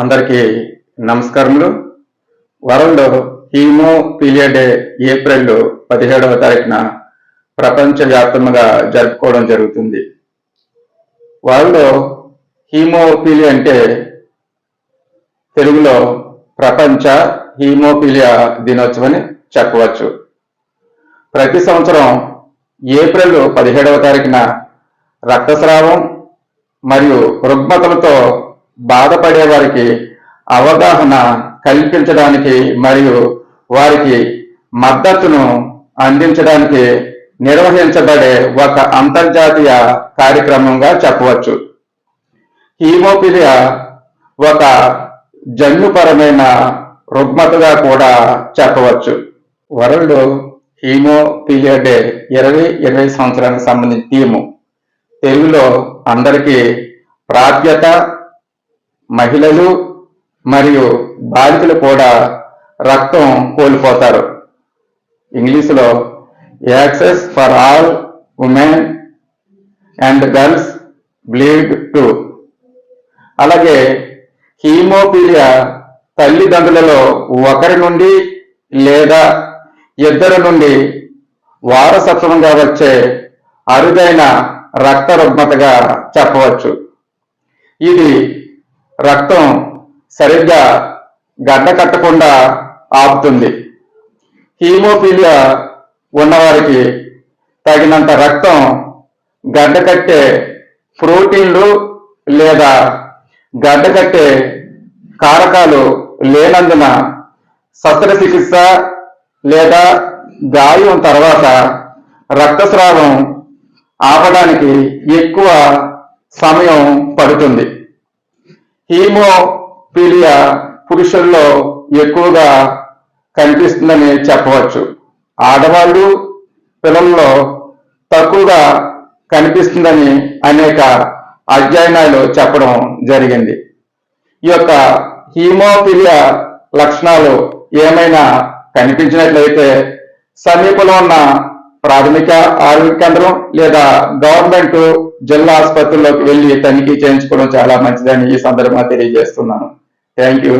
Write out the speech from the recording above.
అందరికీ నమస్కారములు. World haemophilia day April పదిహేడవ తారీఖున ప్రపంచవ్యాప్తంగా జరుపుకోవడం జరుగుతుంది. వరల్డ్ హీమోఫీలియా అంటే తెలుగులో ప్రపంచ హీమోఫీలియా దినోత్సవం అని చెప్పవచ్చు. ప్రతి సంవత్సరం ఏప్రిల్ పదిహేడవ తారీఖున రక్తస్రావం మరియు రుగ్మతలతో బాధపడే వారికి అవగాహన కల్పించడానికి మరియు వారికి మద్దతును అందించడానికి నిర్వహించబడే ఒక అంతర్జాతీయ కార్యక్రమంగా చెప్పవచ్చు. హీమోఫిలియా ఒక జన్యుపరమైన రుగ్మతగా కూడా చెప్పవచ్చు. వరల్డ్ హీమోఫిలియా డే ఇరవై ఇరవై సంవత్సరానికి సంబంధించిన థీము తెలుగులో అందరికీ ప్రాప్యత మహిళలు మరియు బాలికలు కూడా రక్తం కోల్పోతారు. ఇంగ్లీష్లో access for all women and girls bleed too. అలాగే హీమోపీలియా తల్లిదండ్రులలో ఒకరి నుండి లేదా ఇద్దరి నుండి వారసత్వంగా వచ్చే అరుదైన రక్త రుగ్మతగా చెప్పవచ్చు. ఇది రక్తం సరిగ్గా గడ్డ కట్టకుండా ఆపుతుంది. హీమోఫీలియా ఉన్నవారికి తగినంత రక్తం గడ్డ కట్టే ప్రోటీన్లు లేదా గడ్డ కట్టే కారకాలు లేనందున శస్త్రచికిత్స లేదా గాయం తర్వాత రక్తస్రావం ఆపడానికి ఎక్కువ సమయం పడుతుంది. హీమోపీలియా పురుషుల్లో ఎక్కువగా కనిపిస్తుందని చెప్పవచ్చు. ఆడవాళ్ళు పిల్లల్లో తక్కువగా కనిపిస్తుందని అనేక అధ్యయనాలు చెప్పడం జరిగింది. ఈ యొక్క హీమోఫీలియా లక్షణాలు ఏమైనా కనిపించినట్లయితే సమీపంలో ఉన్న ప్రాథమిక ఆరోగ్య కేంద్రం లేదా గవర్నమెంట్ జిల్లా ఆసుపత్రుల్లోకి వెళ్ళి తనిఖీ చేయించుకోవడం చాలా మంచిదని ఈ సందర్భంగా తెలియజేస్తున్నాను. Thank you